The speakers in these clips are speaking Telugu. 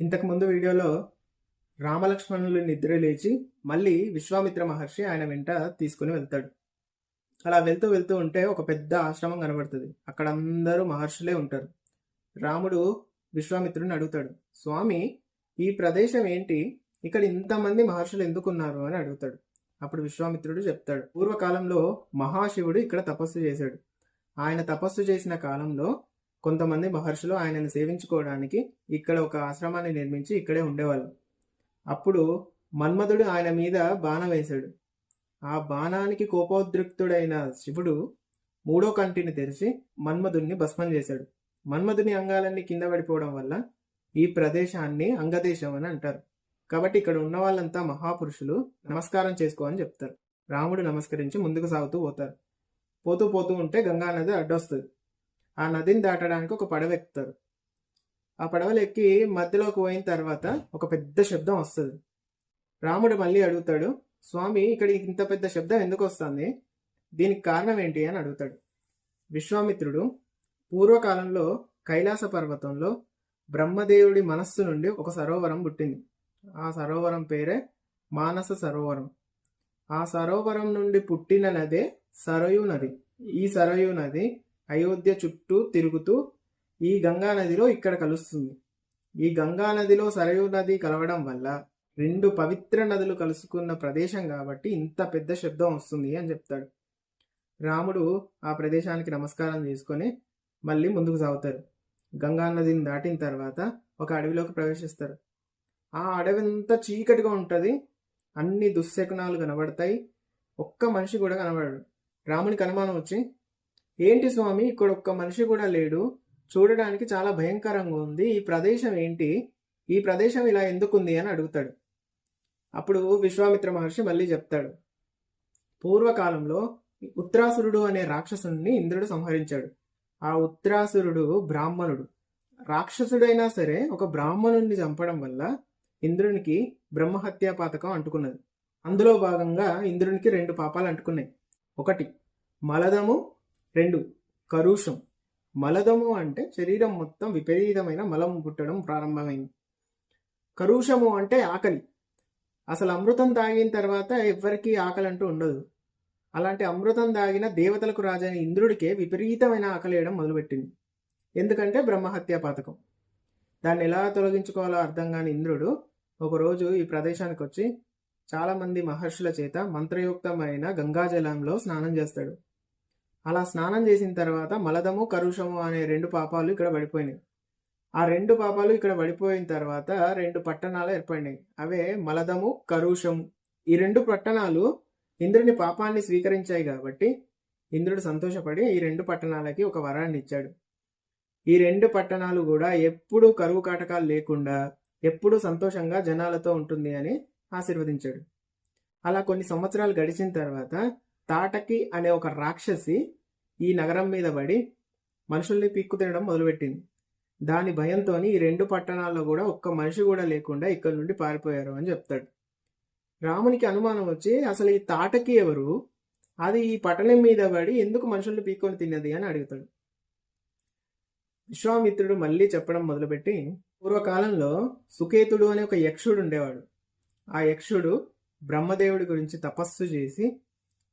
ఇంతకు ముందు వీడియోలో రామలక్ష్మణులు నిద్ర లేచి మళ్ళీ విశ్వామిత్ర మహర్షి ఆయన వెంట తీసుకుని వెళ్తాడు. అలా వెళ్తూ వెళ్తూ ఉంటే ఒక పెద్ద ఆశ్రమం కనబడుతుంది. అక్కడ అందరూ మహర్షులే ఉంటారు. రాముడు విశ్వామిత్రుడిని అడుగుతాడు స్వామి ఈ ప్రదేశం ఏంటి? ఇక్కడ ఇంతమంది మహర్షులు ఎందుకున్నారు? అని అడుగుతాడు. అప్పుడు విశ్వామిత్రుడు చెప్తాడు పూర్వకాలంలో మహాశివుడు ఇక్కడ తపస్సు చేశాడు. ఆయన తపస్సు చేసిన కాలంలో కొంతమంది మహర్షులు ఆయనను సేవించుకోవడానికి ఇక్కడ ఒక ఆశ్రమాన్ని నిర్మించి ఇక్కడే ఉండేవాళ్ళు. అప్పుడు మన్మధుడు ఆయన మీద బాణం వేశాడు. ఆ బాణానికి కోపోద్రిక్తుడైన శివుడు మూడో కంటిని తెరిచి మన్మధుడిని భస్మం చేశాడు. మన్మధుని అంగాలన్నీ కింద పడిపోవడం వల్ల ఈ ప్రదేశాన్ని అంగదేశం అని అంటారు. కాబట్టి ఇక్కడ ఉన్న వాళ్ళంతా మహాపురుషులు నమస్కారం చేసుకో అని చెప్తారు. రాముడు నమస్కరించి ముందుకు సాగుతూ పోతారు. పోతూ పోతూ ఉంటే గంగా నది అడ్డొస్తుంది. ఆ నదిని దాటడానికి ఒక పడవ ఎక్కుతారు. ఆ పడవలు ఎక్కి మధ్యలోకి పోయిన తర్వాత ఒక పెద్ద శబ్దం వస్తుంది. రాముడు మళ్ళీ అడుగుతాడు స్వామి ఇక్కడ ఇంత పెద్ద శబ్దం ఎందుకు వస్తుంది? దీనికి కారణం ఏంటి? అని అడుగుతాడు. విశ్వామిత్రుడు పూర్వకాలంలో కైలాస పర్వతంలో బ్రహ్మదేవుడి మనస్సు నుండి ఒక సరోవరం పుట్టింది. ఆ సరోవరం పేరే మానస సరోవరం. ఆ సరోవరం నుండి పుట్టిన నదే సరయు నది. ఈ సరయు నది అయోధ్య చుట్టూ తిరుగుతూ ఈ గంగా నదిలో ఇక్కడ కలుస్తుంది. ఈ గంగా నదిలో సరయూ నది కలవడం వల్ల రెండు పవిత్ర నదులు కలుసుకున్న ప్రదేశం కాబట్టి ఇంత పెద్ద శబ్దం వస్తుంది అని చెప్తాడు. రాముడు ఆ ప్రదేశానికి నమస్కారం చేసుకొని మళ్ళీ ముందుకు సాగుతారు. గంగా నదిని దాటిన తర్వాత ఒక అడవిలోకి ప్రవేశిస్తారు. ఆ అడవి అంతా చీకటిగా ఉంటుంది. అన్ని దుశ్శకునాలు కనబడతాయి. ఒక్క మనిషి కూడా కనబడడు. రామునికి అనుమానం వచ్చి ఏంటి స్వామి? ఇక్కడ ఒక్క మనిషి కూడా లేడు. చూడడానికి చాలా భయంకరంగా ఉంది. ఈ ప్రదేశం ఏంటి? ఈ ప్రదేశం ఇలా ఎందుకుంది అని అడుగుతాడు. అప్పుడు విశ్వామిత్ర మహర్షి మళ్ళీ చెప్తాడు. పూర్వకాలంలో ఉత్రాసురుడు అనే రాక్షసుని ఇంద్రుడు సంహరించాడు. ఆ ఉత్తరాసురుడు బ్రాహ్మణుడు. రాక్షసుడైనా సరే ఒక బ్రాహ్మణుడిని చంపడం వల్ల ఇంద్రునికి బ్రహ్మహత్యా పాతకం అంటుకున్నది. అందులో భాగంగా ఇంద్రునికి రెండు పాపాలు అంటుకున్నాయి. ఒకటి మలదము రెండు కరుషం. మలదము అంటే శరీరం మొత్తం విపరీతమైన మలం పుట్టడం ప్రారంభమైంది. కరుషము అంటే ఆకలి. అసలు అమృతం తాగిన తర్వాత ఎవ్వరికీ ఆకలి అంటూ ఉండదు. అలాంటి అమృతం తాగిన దేవతలకు రాజైన ఇంద్రుడికే విపరీతమైన ఆకలి వేయడం మొదలుపెట్టింది. ఎందుకంటే బ్రహ్మహత్యా పాతకం. దాన్ని ఎలా తొలగించుకోవాలో అర్థం కాని ఇంద్రుడు ఒకరోజు ఈ ప్రదేశానికి వచ్చి చాలామంది మహర్షుల చేత మంత్రయుక్తమైన గంగాజలంలో స్నానం చేస్తాడు. అలా స్నానం చేసిన తర్వాత మలదము కరుషము అనే రెండు పాపాలు ఇక్కడ పడిపోయినాయి. ఆ రెండు పాపాలు ఇక్కడ పడిపోయిన తర్వాత రెండు పట్టణాలు ఏర్పడినాయి. అవే మలదము కరుషము. ఈ రెండు పట్టణాలు ఇంద్రుని పాపాన్ని స్వీకరించాయి కాబట్టి ఇంద్రుడు సంతోషపడి ఈ రెండు పట్టణాలకి ఒక వరాన్ని ఇచ్చాడు. ఈ రెండు పట్టణాలు కూడా ఎప్పుడూ కరువు కాటకాలు లేకుండా ఎప్పుడూ సంతోషంగా జనాలతో ఉంటుంది అని ఆశీర్వదించాడు. అలా కొన్ని సంవత్సరాలు గడిచిన తర్వాత తాటకి అనే ఒక రాక్షసి ఈ నగరం మీద పడి మనుషుల్ని పీక్కు తినడం మొదలుపెట్టింది. దాని భయంతో ఈ రెండు పట్టణాల్లో కూడా ఒక్క మనిషి కూడా లేకుండా ఇక్కడ నుండి పారిపోయారు అని చెప్తాడు. రామునికి అనుమానం వచ్చి అసలు ఈ తాటకి ఎవరు? అది ఈ పట్టణం మీద పడి ఎందుకు మనుషుల్ని పీక్కొని తిన్నది? అని అడుగుతాడు. విశ్వామిత్రుడు మళ్ళీ చెప్పడం మొదలుపెట్టి పూర్వకాలంలో సుకేతుడు అనే ఒక యక్షుడు ఉండేవాడు. ఆ యక్షుడు బ్రహ్మదేవుడి గురించి తపస్సు చేసి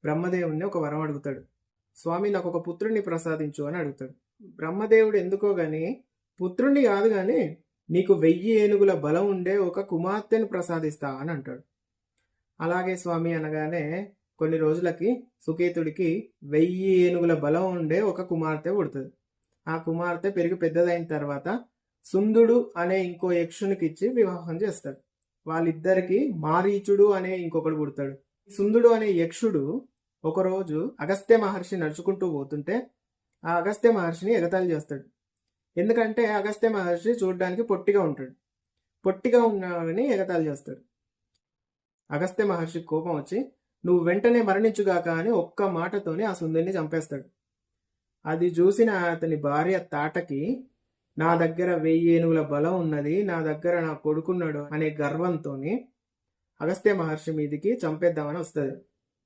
బ్రహ్మదేవుడిని ఒక వరం అడుగుతాడు. స్వామి నాకు ఒక పుత్రుణ్ణి ప్రసాదించు అని అడుగుతాడు. బ్రహ్మదేవుడు ఎందుకో గాని పుత్రుణ్ణి కాదు గాని నీకు వెయ్యి ఏనుగుల బలం ఉండే ఒక కుమార్తెను ప్రసాదిస్తా అని అంటాడు. అలాగే స్వామి అనగానే కొన్ని రోజులకి సుకేతుడికి వెయ్యి ఏనుగుల బలం ఉండే ఒక కుమార్తె పుడుతుంది. ఆ కుమార్తె పెరిగి పెద్దదైన తర్వాత సుందుడు అనే ఇంకో యక్షునికి ఇచ్చి వివాహం చేస్తాడు. వాళ్ళిద్దరికి మారీచుడు అనే ఇంకొకడు పుడతాడు. సుందుడు అనే యక్షుడు ఒకరోజు అగస్త్య మహర్షి నడుచుకుంటూ పోతుంటే ఆ అగస్త్య మహర్షిని ఎగతాళి చేస్తాడు. ఎందుకంటే అగస్త్య మహర్షి చూడడానికి పొట్టిగా ఉంటాడు. పొట్టిగా ఉన్నాడని ఎగతాళి చేస్తాడు. అగస్త్య మహర్షి కోపం వచ్చి నువ్వు వెంటనే మరణించుగాక అని ఒక్క మాటతోనే ఆ సుందరిని చంపేస్తాడు. అది చూసిన అతని భార్య తాటకి నా దగ్గర వెయ్యి ఏనుగుల బలం ఉన్నది నా దగ్గర నా కొడుకున్నాడు అనే గర్వంతో అగస్త్య మహర్షి మీదికి చంపేద్దామని వస్తుంది.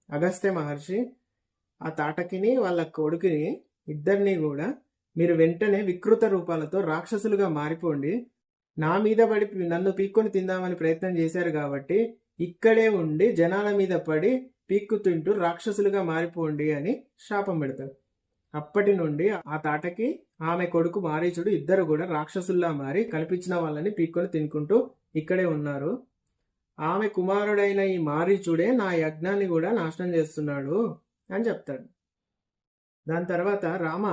అగస్త్య మహర్షి ఆ తాటకిని వాళ్ళ కొడుకుని ఇద్దరిని కూడా మీరు వెంటనే వికృత రూపాలతో రాక్షసులుగా మారిపోండి. నా మీద పడి నన్ను పీక్కుని తిందామని ప్రయత్నం చేశారు కాబట్టి ఇక్కడే ఉండి జనాల మీద పడి పీక్కు తింటూ రాక్షసులుగా మారిపోండి అని శాపం పెడతారు. అప్పటి నుండి ఆ తాటకి ఆమె కొడుకు మారీచుడు ఇద్దరు కూడా రాక్షసుల్లా మారి కల్పించిన వాళ్ళని పీక్కొని తినుకుంటూ ఇక్కడే ఉన్నారు. ఆమె కుమారుడైన ఈ మారీచుడే నా యజ్ఞాన్ని కూడా నాశనం చేస్తున్నాడు అని చెప్తాడు. దాని తర్వాత రామ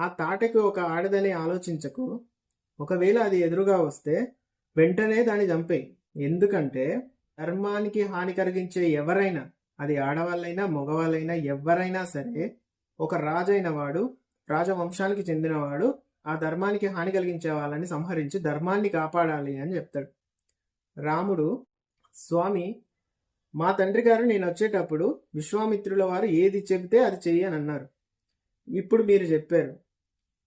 ఆ తాటకి ఒక ఆడదని ఆలోచించకు. ఒకవేళ అది ఎదురుగా వస్తే వెంటనే దాన్ని చంపేయి. ఎందుకంటే ధర్మానికి హాని కలిగించే ఎవరైనా అది ఆడవాళ్ళైనా మగవాళ్ళైనా ఎవరైనా సరే ఒక రాజైన వాడు రాజవంశానికి చెందినవాడు ఆ ధర్మానికి హాని కలిగించే వాళ్ళని సంహరించి ధర్మాన్ని కాపాడాలి అని చెప్తాడు. రాముడు స్వామి మా తండ్రి గారు నేను వచ్చేటప్పుడు విశ్వామిత్రుల వారు ఏది చెబితే అది చెయ్యని అన్నారు. ఇప్పుడు మీరు చెప్పారు.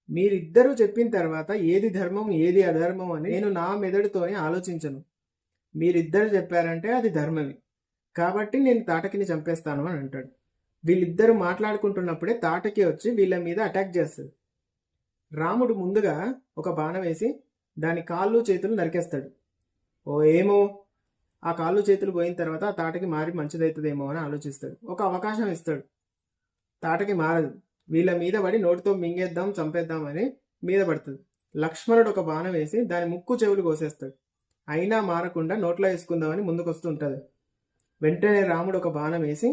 మీరిద్దరూ చెప్పిన తర్వాత ఏది ధర్మం ఏది అధర్మం అని నేను నా మెదడుతోనే ఆలోచించను. మీరిద్దరు చెప్పారంటే అది ధర్మమే. కాబట్టి నేను తాటకిని చంపేస్తాను అని అంటాడు. వీళ్ళిద్దరు మాట్లాడుకుంటున్నప్పుడే తాటకి వచ్చి వీళ్ళ మీద అటాక్ చేస్తుంది. రాముడు ముందుగా ఒక బాణం వేసి దాని కాళ్ళు చేతులు నరికేస్తాడు. ఓ ఏమో? ఆ కాళ్ళు చేతులు పోయిన తర్వాత ఆ తాటకి మారి మంచిదవుతుందేమో అని ఆలోచిస్తాడు. ఒక అవకాశం ఇస్తాడు. తాటకి మారదు. వీళ్ళ మీద పడి నోటితో మింగేద్దాం చంపేద్దాం అని మీద పడుతుంది. లక్ష్మణుడు ఒక బాణం వేసి దాని ముక్కు చెవులు కోసేస్తాడు. అయినా మారకుండా నోట్లో వేసుకుందామని ముందుకొస్తుంటుంది వెంటనే రాముడు ఒక బాణం వేసి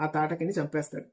ఆ తాటకిని చంపేస్తాడు.